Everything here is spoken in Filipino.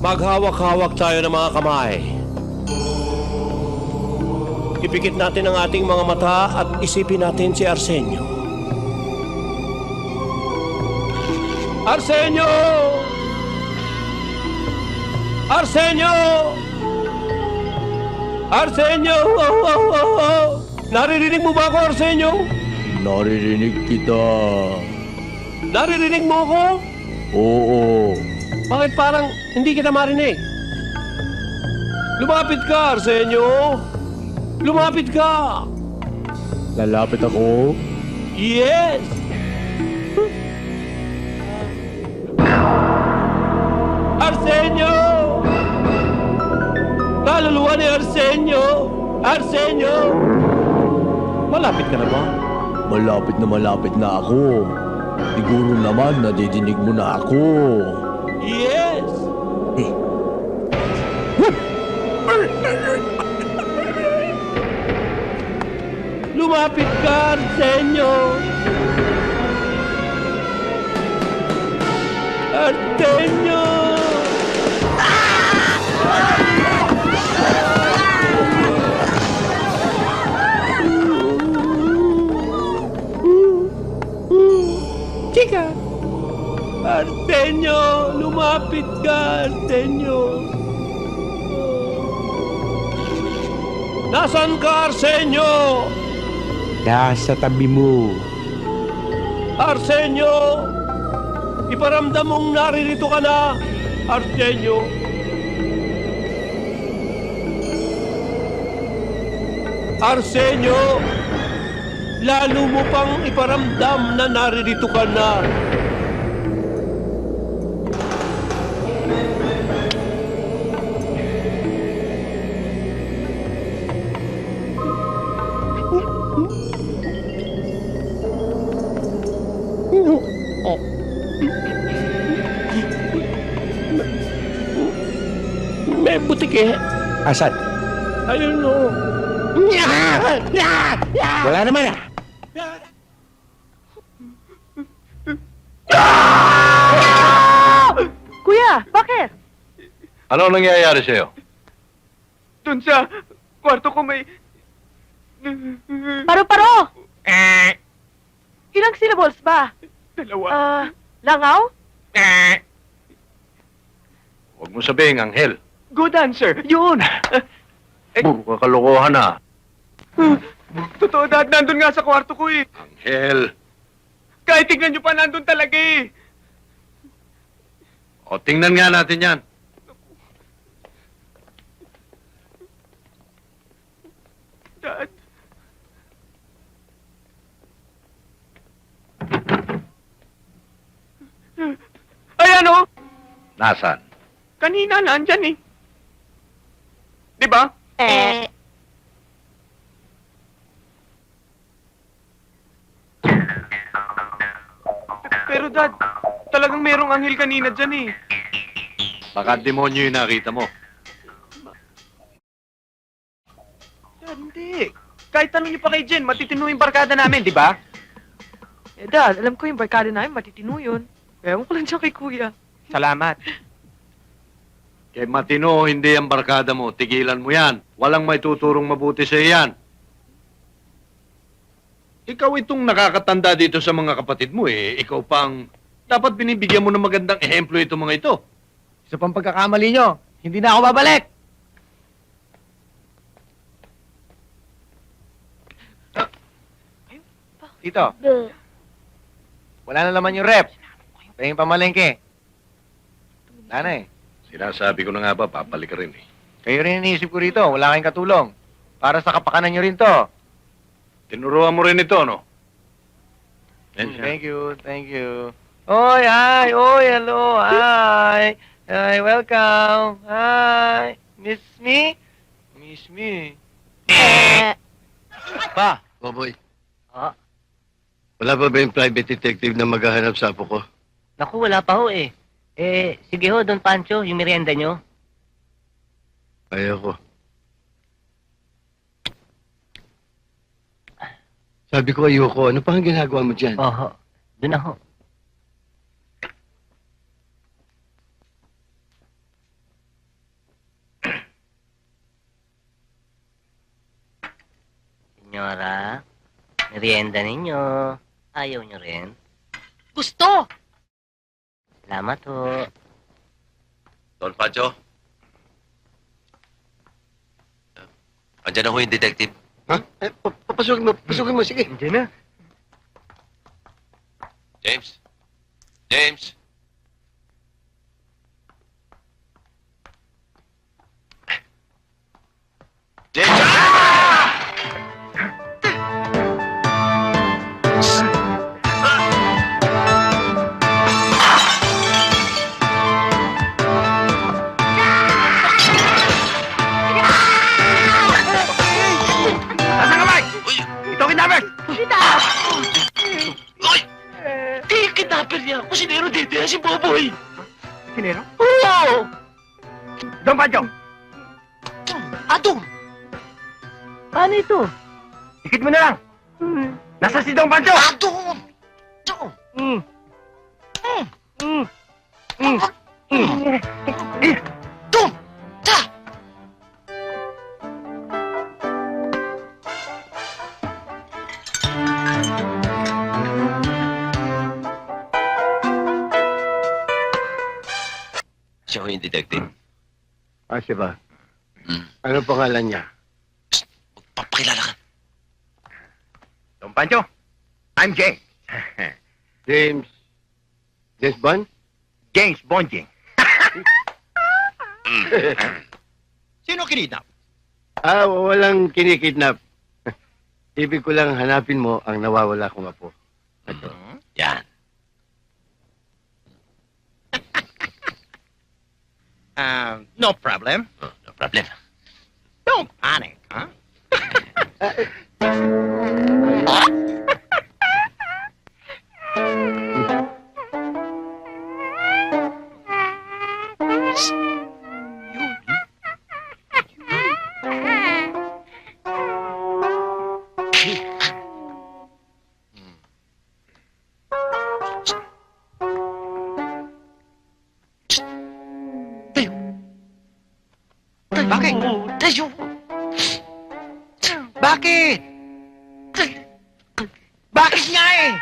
Maghawak-hawak tayo ng mga kamay. Ipikit natin ang ating mga mata at isipin natin si Arsenio. Arsenio! Arsenio! Arsenio! Oh, oh, oh, oh. Naririnig mo ba ako, Arsenio? Naririnig kita. Naririnig mo ako? Oo. Bakit parang hindi kita marinig? Lumapit ka, Arsenio! Lumapit ka! Lalapit ako. Yes! Arsenio! Kaluluwa ni Arsenio! Arsenio! Malapit ka na ba? Malapit na malapit na ako. Siguro naman nadidinig mo na ako. Yes! Lumapit ka, Arsenio! Arsenio! Chika! Arsenio! Nasaan ka, Arsenio? Nasa tabi mo. Arsenio! Iparamdam mong naririto ka na, Arsenio. Arsenio! Lalo mo pang iparamdam na naririto ka na. May butike. Asan? Ayun o. Wala naman ah. Kuya, bakit? Ano nangyayari sa'yo? Doon sa kwarto ko may... Paro-paro! Ilang syllables ba? Dalawa. Ah, langaw? Huwag mo sabihin, Anghel. Good answer. Yun. Eh, Puro ka kalokohan na. totoo dad, nandun nga sa kwarto ko eh. Anghel. Kahit tignan nyo pa, nandun talaga eh. O, tingnan nga natin yan. Dad. Ay ano? Nasaan? Kanina nandyan eh. Di ba? Eh. Pero dad, talagang merong anghel kanina dyan eh. Baka demonyo yung nakita mo. Dad, hindi. Kahit tanong niyo pa kay Jen, matitino yung barkada namin, di ba? Eh, Dad, alam ko yung barkada namin, matitino yun. Ewan ko lang siya kay Kuya. Salamat. Kay Matino, hindi ang barkada mo. Tigilan mo yan. Walang may tuturong mabuti sa yan. Ikaw itong nakakatanda dito sa mga kapatid mo eh. Ikaw pang... Dapat binibigyan mo ng magandang ehemplo itong mga ito. Isa pang pagkakamali nyo, hindi na ako babalik. Tito, wala na naman yung rep. Pahing pamalengke. Wala na eh. Sinasabi ko na nga ba, papalik ka rin eh. Kayo rin iniisip ko rito, wala kayong katulong. Para sa kapakanan nyo rin to. Tinuruan mo rin ito, no? Yan siya. Thank you, thank you. Oy, hi, oy, hello, hi. Hi, welcome. Hi. Miss me? Miss me. Pa! Boboy. Ah? Wala ba ba yung private detective na maghahanap sa apo ko? Naku, wala pa ho eh. Eh, sige ho, Don Pancho, yung merienda nyo. Ayoko. Sabi ko ayoko. Ano pa ang ginagawa mo dyan? Oho, doon ako. Senyora, merienda ninyo. Ayaw nyo rin. Gusto! Salamat ho. Don Pancho? Andiyan na ho yung detective. Ha? Eh, pa- papasukin mo, pasukin mo, sige. Hindi na. James? James? James! Don Pancho! Atong! Paano ito? Ikit mo na lang. Nasa si Don Pancho! Atong! Atong! Mm. Mm. Mm. Mm. Eh, Tung! Ta! Siya ho yung detective. Ah, siya ba? Mm. Ano pangalan niya? Papakilala ka. Don Pancho. I'm James. James. James Bond? James Bonding. Sino kinidnap? Ah, walang kinikidnap. Ibig ko lang hanapin mo ang nawawala kong apo. Ito. Yan. Um, no problem. Oh, no problem. Don't panic, huh? Bakit? Tayo! Bakit? Bakit nga eh?